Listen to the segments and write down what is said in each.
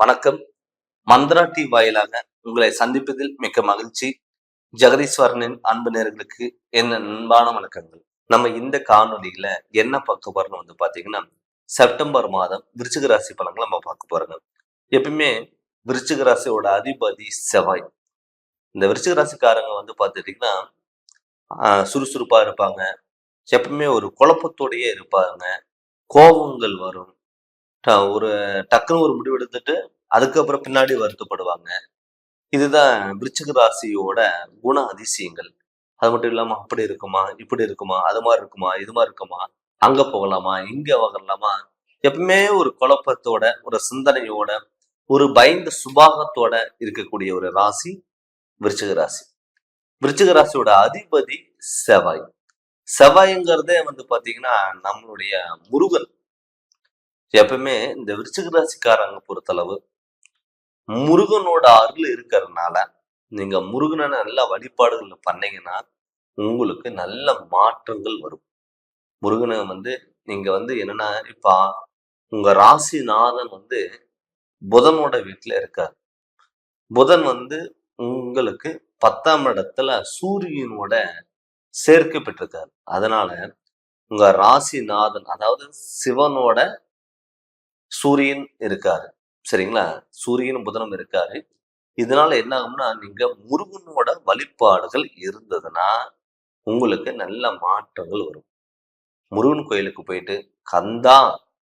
வணக்கம். மந்த்ரா டி வாயிலாக உங்களை சந்திப்பதில் மிக்க மகிழ்ச்சி. ஜெகதீஸ்வரனின் அன்பு நேர்களுக்கு என்ன அன்பான வணக்கங்கள். நம்ம இந்த காணொலியில என்ன பார்க்க போறோம்னு வந்து பாத்தீங்கன்னா செப்டம்பர் மாதம் விருச்சிக ராசி பலன்களை நம்ம பார்க்க போறோங்க. எப்பயுமே விருச்சிக ராசியோட அதிபதி செவ்வாய். இந்த விருச்சிக ராசிக்காரங்க வந்து பார்த்துட்டீங்கன்னா ஆஹ், சுறுசுறுப்பா இருப்பாங்க. எப்பவுமே ஒரு குழப்பத்தோடையே இருப்பாங்க. கோபங்கள் வரும். ஒரு டக்குன்னு ஒரு முடிவு எடுத்துட்டு அதுக்கப்புறம் பின்னாடி வருத்தப்படுவாங்க. இதுதான் விருச்சிக ராசியோட குண அதிசயங்கள். அது மட்டும் இல்லாம அப்படி இருக்குமா இப்படி இருக்குமா அது மாதிரி இருக்குமா இது மாதிரி இருக்குமா அங்க போகலாமா இங்க வரலாமா எப்பவுமே ஒரு குழப்பத்தோட ஒரு சிந்தனையோட ஒரு பயந்த சுபாகத்தோட இருக்கக்கூடிய ஒரு ராசி விருச்சிக ராசி. விருச்சிக ராசியோட அதிபதி செவ்வாய். செவ்வாய்ங்கிறதே வந்து பாத்தீங்கன்னா நம்மளுடைய முருகன். எப்பவுமே இந்த விருச்சிக ராசிக்காரங்க பொறுத்தளவு முருகனோட அருள் இருக்கிறதுனால நீங்க முருகனை நல்ல வழிபாடுகள் பண்ணீங்கன்னா உங்களுக்கு நல்ல மாற்றங்கள் வரும். முருகனை வந்து நீங்க வந்து என்னன்னா இப்ப உங்க ராசிநாதன் வந்து புதனோட வீட்டுல இருக்கார். புதன் வந்து உங்களுக்கு பத்தாம் இடத்துல சூரியனோட சேர்க்கை அதனால உங்க ராசிநாதன் அதாவது சிவனோட சூரியன் இருக்காரு. சரிங்களா? சூரியனும் புதனும் இருக்காரு. இதனால என்ன ஆகும்னா நீங்க முருகனோட வழிபாடுகள் இருந்ததுன்னா உங்களுக்கு நல்ல மாற்றங்கள் வரும். முருகன் கோயிலுக்கு போயிட்டு கந்தா!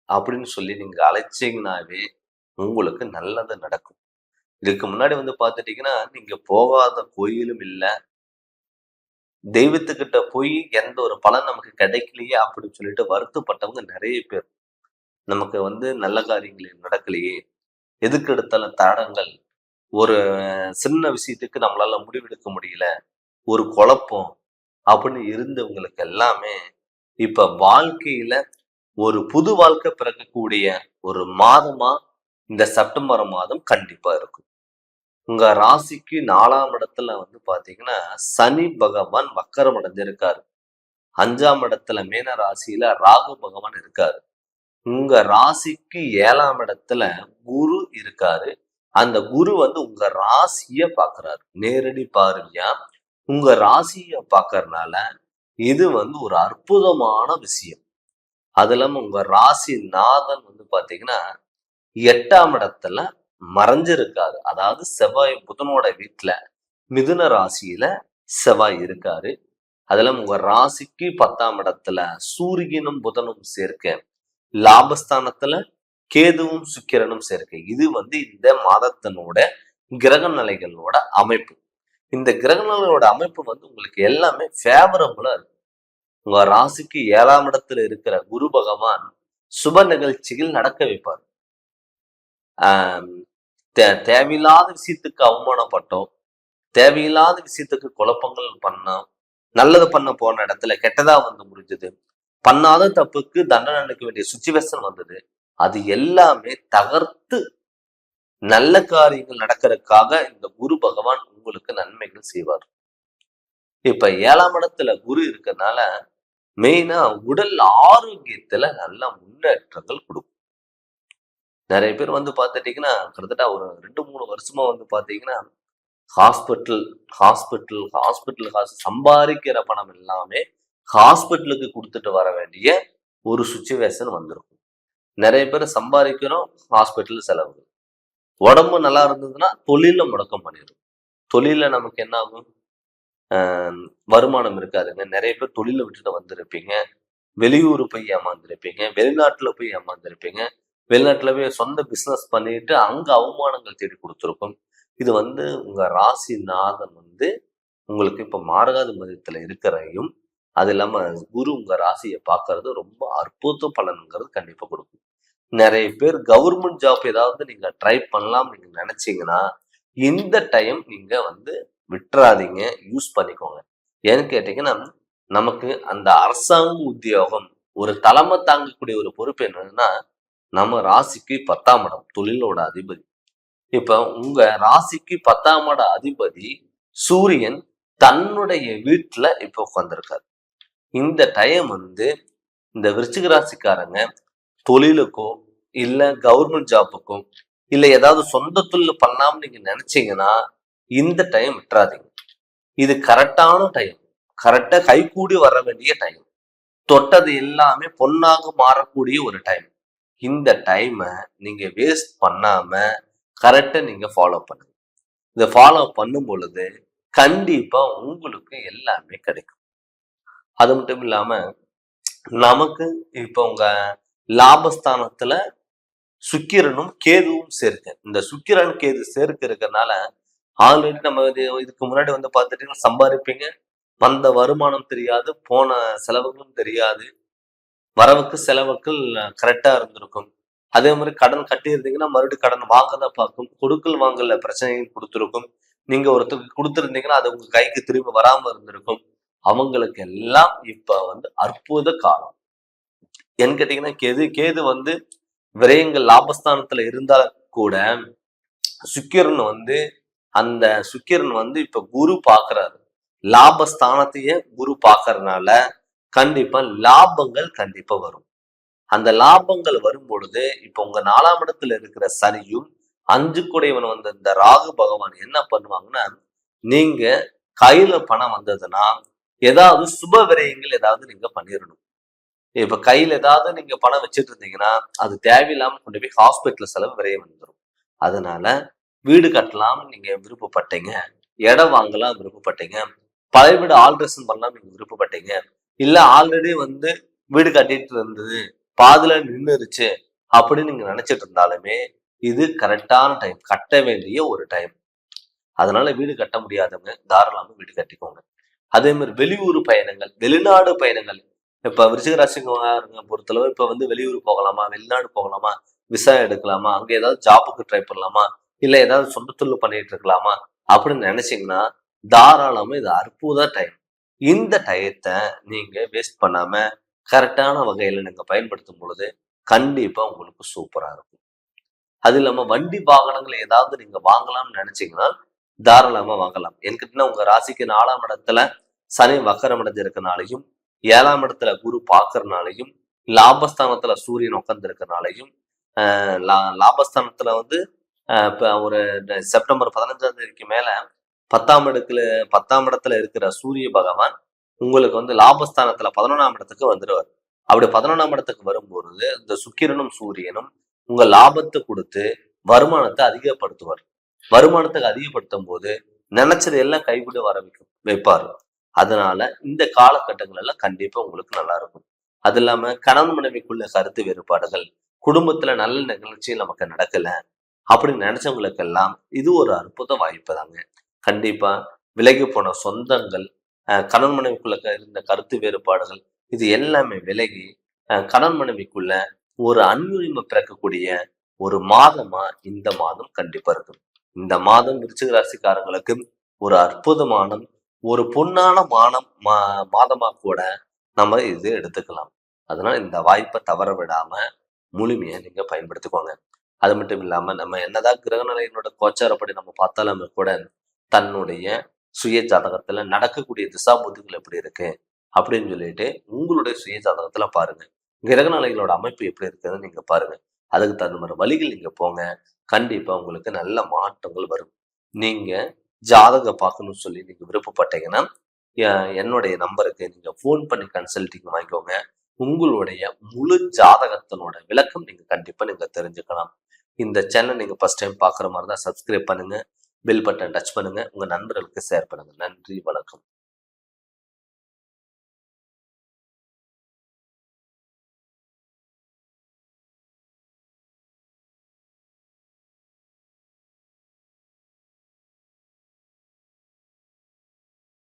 அப்படின்னு சொல்லி நீங்க அழைச்சீங்கன்னாவே உங்களுக்கு நல்லது நடக்கும். இதுக்கு முன்னாடி வந்து பார்த்துட்டீங்கன்னா நீங்க போகாத கோயிலும் இல்லை. தெய்வத்துக்கிட்ட போய் எந்த ஒரு பலன் நமக்கு கிடைக்கலையே அப்படின்னு சொல்லிட்டு வருத்தப்பட்டவங்க நிறைய பேர். நமக்கு வந்து நல்ல காரியங்கள் நடக்கலையே. எதுக்கு எடுத்தாலும் தடங்கள். ஒரு சின்ன விஷயத்துக்கு நம்மளால முடிவெடுக்க முடியல. ஒரு குழப்பம் அப்படின்னு இருந்தவங்களுக்கு எல்லாமே இப்ப வாழ்க்கையில ஒரு புது வாழ்க்கை பிறக்கக்கூடிய ஒரு மாதமா இந்த செப்டம்பர் மாதம் கண்டிப்பா இருக்கும். உங்க ராசிக்கு நாலாம் இடத்துல வந்து பாத்தீங்கன்னா சனி பகவான் வக்கரம் அடைஞ்சிருக்காரு. அஞ்சாம் இடத்துல மீன ராசியில ராகு பகவான் இருக்காரு. உங்க ராசிக்கு ஏழாம் இடத்துல குரு இருக்காரு. அந்த குரு வந்து உங்க ராசிய பாக்குறாரு. நேரடி பார்வையா? உங்க ராசிய பாக்குறதுனால இது வந்து ஒரு அற்புதமான விஷயம். அது இல்லாம உங்க ராசி நாதன் வந்து பாத்தீங்கன்னா எட்டாம் இடத்துல மறைஞ்சிருக்காரு. அதாவது செவ்வாய் புதனோட வீட்டுல மிதுன ராசியில செவ்வாய் இருக்காரு. அதுல உங்க ராசிக்கு பத்தாம் இடத்துல சூரியனும் புதனும் சேர்க்க லாபஸ்தானத்துல கேதுவும் சுக்கிரனும் சேர்க்கை. இது வந்து இந்த மாதத்தினோட கிரக நிலைகளோட அமைப்பு. இந்த கிரக நிலைகளோட அமைப்பு வந்து உங்களுக்கு எல்லாமே ஃபேவரபுளா இருக்கு. உங்க ராசிக்கு ஏழாம் இடத்துல இருக்கிற குரு பகவான் சுப நிகழ்ச்சிகள் நடக்க வைப்பார். ஆஹ் தே- தேவையில்லாத விஷயத்துக்கு அவமானப்பட்டோம் தேவையில்லாத விஷயத்துக்கு குழப்பங்கள் பண்ணோம் நல்லது பண்ண போன இடத்துல கெட்டதா வந்து முடிஞ்சது பண்ணாத தப்புக்கு தண்டனை அளிக்க வேண்டிய சுச்சுவேஷன் வந்தது. அது எல்லாமே தகர்த்து நல்ல காரியங்கள் நடக்கிறதுக்காக இந்த குரு பகவான் உங்களுக்கு நன்மைகள் செய்வார். இப்ப ஏழாம் இடத்துல குரு இருக்கிறதுனால மெயினா உடல் ஆரோக்கியத்துல நல்ல முன்னேற்றங்கள் கொடுக்கும். நிறைய பேர் வந்து பார்த்துட்டீங்கன்னா கிட்டத்தட்ட ஒரு ரெண்டு மூணு வருஷமா வந்து பார்த்தீங்கன்னா ஹாஸ்பிட்டல் ஹாஸ்பிட்டல் ஹாஸ்பிட்டல் சம்பாதிக்கிற பணம் எல்லாமே ஹாஸ்பிட்டலுக்கு கொடுத்துட்டு வர வேண்டிய ஒரு சுச்சுவேஷன் வந்திருக்கும். நிறைய பேர் சம்பாதிக்கிறோம் ஹாஸ்பிட்டல் செலவு. உடம்பு நல்லா இருந்ததுன்னா தொழில முடக்கம் பண்ணிடும் தொழில நமக்கு என்ன ஆகும்? வருமானம் இருக்காதுங்க. நிறைய பேர் தொழிலை விட்டுட்டு வந்திருப்பீங்க. வெளியூர் போய் ஏமாந்துருப்பீங்க. வெளிநாட்டில் போய் ஏமாந்துருப்பீங்க. வெளிநாட்டில் போய் சொந்த பிஸ்னஸ் பண்ணிட்டு அங்கே அவமானங்கள் தேடி கொடுத்துருக்கும். இது வந்து உங்கள் ராசி நாதன் வந்து உங்களுக்கு இப்போ மாரகாதி மதியத்தில் இருக்கிறதையும் அது இல்லாம குரு உங்க ராசியை பார்க்கறது ரொம்ப அற்புத பலனுங்கிறது கண்டிப்பா கொடுக்கும். நிறைய பேர் கவர்மெண்ட் ஜாப் ஏதாவது நீங்க ட்ரை பண்ணலாம் நீங்க நினைச்சீங்கன்னா இந்த டைம் நீங்க வந்து விட்டுறாதீங்க யூஸ் பண்ணிக்கோங்க. ஏன்னு கேட்டீங்கன்னா நமக்கு அந்த அரசாங்க உத்தியோகம் ஒரு தலைமை தாங்கக்கூடிய ஒரு பொறுப்பு என்னன்னா நம்ம ராசிக்கு பத்தாம் இடம் தொழிலோட அதிபதி. இப்ப உங்க ராசிக்கு பத்தாம் இட அதிபதி சூரியன் தன்னுடைய வீட்டுல இப்ப உட்காந்துருக்காரு இந்த டைம் வந்து இந்த விருச்சிக ராசிக்காரங்க தொழிலுக்கோ இல்லை கவர்மெண்ட் ஜாப்புக்கும் இல்லை ஏதாவது சொந்த தொழில் பண்ணாமல் நீங்கள் நினச்சிங்கன்னா இந்த டைம் விட்டுறாதீங்க. இது கரெக்டான டைம் கரெக்டாக கைகூடி வர வேண்டிய டைம் தொட்டது எல்லாமே பொன்னாக மாறக்கூடிய ஒரு டைம் இந்த டைமை நீங்கள் வேஸ்ட் பண்ணாமல் கரெக்டாக நீங்கள் ஃபாலோ பண்ணுங்க. இதை ஃபாலோ பண்ணும் பொழுது கண்டிப்பாக உங்களுக்கு எல்லாமே கிடைக்கும். அது மட்டும் இல்லாம நமக்கு இப்ப உங்க லாபஸ்தானத்துல சுக்கிரனும் கேதுவும் சேர்க்க. இந்த சுக்கிரன் கேது சேர்க்க இருக்கிறதுனால ஆல்ரெடி நம்ம இதுக்கு முன்னாடி வந்து பார்த்துட்டீங்கன்னா சம்பாதிப்பீங்க. வந்த வருமானம் தெரியாது போன செலவுகளும் தெரியாது. வரவுக்கு செலவுக்கு கரெக்டா இருந்திருக்கும். அதே மாதிரி கடன் கட்டியிருந்தீங்கன்னா மறுபடியும் கடன் வாங்க பார்க்கும். கொடுக்கல் வாங்கல பிரச்சனையும் கொடுத்துருக்கும். நீங்க ஒருத்தருக்கு கொடுத்துருந்தீங்கன்னா அது உங்க கைக்கு திரும்ப வராம இருந்திருக்கும். அவங்களுக்கு எல்லாம் இப்ப வந்து அற்புத காலம். ஏன்னு கேட்டீங்கன்னா கேது கேது வந்து விரயங்கள் லாபஸ்தானத்துல இருந்தா கூட சுக்கிரன் வந்து அந்த சுக்கிரன் வந்து இப்ப குரு பாக்குறாரு. லாபஸ்தானத்தையே குரு பாக்குறதுனால கண்டிப்பா லாபங்கள் கண்டிப்பா வரும். அந்த லாபங்கள் வரும் பொழுது இப்ப உங்க நாலாம் இடத்துல இருக்கிற சனியும் அஞ்சு குடையவன் வந்த இந்த ராகு பகவான் என்ன பண்ணுவாங்கன்னா நீங்க கையில பணம் வந்ததுன்னா ஏதாவது சுப விரயங்கள் ஏதாவது நீங்க பண்ணிடணும். இப்ப கையில ஏதாவது நீங்க பணம் வச்சுட்டு இருந்தீங்கன்னா அது தேவையில்லாம கொண்டு போய் ஹாஸ்பிட்டல் செலவு விரைய வந்துடும் அதனால வீடு கட்டலாம் நீங்க விருப்பப்பட்டீங்க. இடம் வாங்கலாம் விருப்பப்பட்டீங்க. பழைய வீடு ஆல்ட்ரேஷன் பண்ணலாம் நீங்க விருப்பப்பட்டீங்க. இல்ல ஆல்ரெடி வந்து வீடு கட்டிட்டு இருந்தது பாதில நின்றுருச்சு அப்படின்னு நீங்க நினைச்சிட்டு இருந்தாலுமே இது கரெக்டான டைம் கட்ட வேண்டிய ஒரு டைம் அதனால வீடு கட்ட முடியாதவங்க தாராளமா வீடு கட்டிக்கோங்க. அதே மாதிரி வெளியூர் பயணங்கள் வெளிநாடு பயணங்கள். இப்ப விருச்சிக பொறுத்தளவு இப்ப வந்து வெளியூர் போகலாமா வெளிநாடு போகலாமா விசா எடுக்கலாமா அங்க ஏதாவது ஜாபுக்கு ட்ரை பண்ணலாமா இல்ல ஏதாவது சொந்த தொழில் பண்ணிட்டு இருக்கலாமா அப்படின்னு நினைச்சீங்கன்னா தாராளமா இது அற்புத டைம் இந்த டயத்தை நீங்க வேஸ்ட் பண்ணாம கரெக்டான வகையில நீங்க பயன்படுத்தும் பொழுது கண்டிப்பா உங்களுக்கு சூப்பரா இருக்கும். அது இல்லாம வண்டி வாகனங்கள் ஏதாவது நீங்க வாங்கலாம்னு நினைச்சீங்கன்னா தாராளமா வாங்கலாம். என்கிட்ட உங்க ராசிக்கு நாலாம் இடத்துல சனி வக்கரம் அடைஞ்சிருக்கனாலையும் ஏழாம் இடத்துல குரு பாக்குறனாலையும் லாபஸ்தானத்துல சூரியன் உட்கார்ந்துருக்கனாலையும் லாபஸ்தானத்துல வந்து ஒரு செப்டம்பர் பதினஞ்சாம் தேதிக்கு மேல பத்தாம் இடத்துல பத்தாம் இடத்துல இருக்கிற சூரிய பகவான் உங்களுக்கு வந்து லாபஸ்தானத்துல பதினொன்றாம் இடத்துக்கு வந்துடுவார் அப்படி பதினொன்றாம் இடத்துக்கு வரும்பொழுது இந்த சுக்கிரனும் சூரியனும் உங்க லாபத்தை கொடுத்து வருமானத்தை அதிகப்படுத்துவார். வருமானத்துக்கு அதிகப்படுத்தும் போது நினைச்சது எல்லாம் கைவிட வர வைக்கும் வைப்பாரு. அதனால இந்த காலகட்டங்கள் எல்லாம் கண்டிப்பா உங்களுக்கு நல்லா இருக்கும் அது இல்லாம கணவன் மனைவிக்குள்ள கருத்து வேறுபாடுகள் குடும்பத்துல நல்ல நிகழ்ச்சி நமக்கு நடக்கல அப்படின்னு நினைச்சவங்களுக்கெல்லாம் இது ஒரு அற்புத வாய்ப்பு தாங்க. கண்டிப்பா விலகி போன சொந்தங்கள் கணவன் மனைவிக்குள்ள இருந்த கருத்து வேறுபாடுகள் இது எல்லாமே விலகி கணவன் மனைவிக்குள்ள ஒரு அன்னுரிமை பிறக்கக்கூடிய ஒரு மாதமா இந்த மாதம் கண்டிப்பா இருக்கும். இந்த மாதம் விருச்சிக ராசிக்காரங்களுக்கு ஒரு அற்புதமான ஒரு பொன்னான மானம் மா மாதமா கூட நம்ம இது எடுத்துக்கலாம். அதனால இந்த வாய்ப்பை தவற விடாம முழுமையை நீங்க பயன்படுத்திக்கோங்க. அது மட்டும் இல்லாம நம்ம என்னதான் கிரகநிலையினோட கோச்சாரப்படி நம்ம பார்த்தாலுமே கூட தன்னுடைய சுய ஜாதகத்துல நடக்கக்கூடிய திசாபுத்திகள் எப்படி இருக்கு அப்படின்னு சொல்லிட்டு உங்களுடைய சுய ஜாதகத்துல பாருங்க. கிரகநிலைகளோட அமைப்பு எப்படி இருக்குதுன்னு நீங்க பாருங்க. அதுக்கு தகுந்த மாதிரி வழிகள் நீங்க போங்க. கண்டிப்பா உங்களுக்கு நல்ல மாற்றங்கள் வரும். நீங்க ஜாதகம் பார்க்கணும்னு சொல்லி நீங்க விருப்பப்பட்டீங்கன்னா என்னுடைய நம்பருக்கு நீங்க ஃபோன் பண்ணி கன்சல்டிங் வாங்கிக்கோங்க. உங்களுடைய முழு ஜாதகத்தினோட விளக்கம் நீங்க கண்டிப்பா நீங்க தெரிஞ்சுக்கலாம். இந்த சேனல் நீங்க ஃபர்ஸ்ட் டைம் பாக்குற மாதிரி தான் சப்ஸ்கிரைப் பண்ணுங்க. பெல் பட்டன் டச் பண்ணுங்க. உங்க நண்பர்களுக்கு ஷேர் பண்ணுங்க. நன்றி வணக்கம்.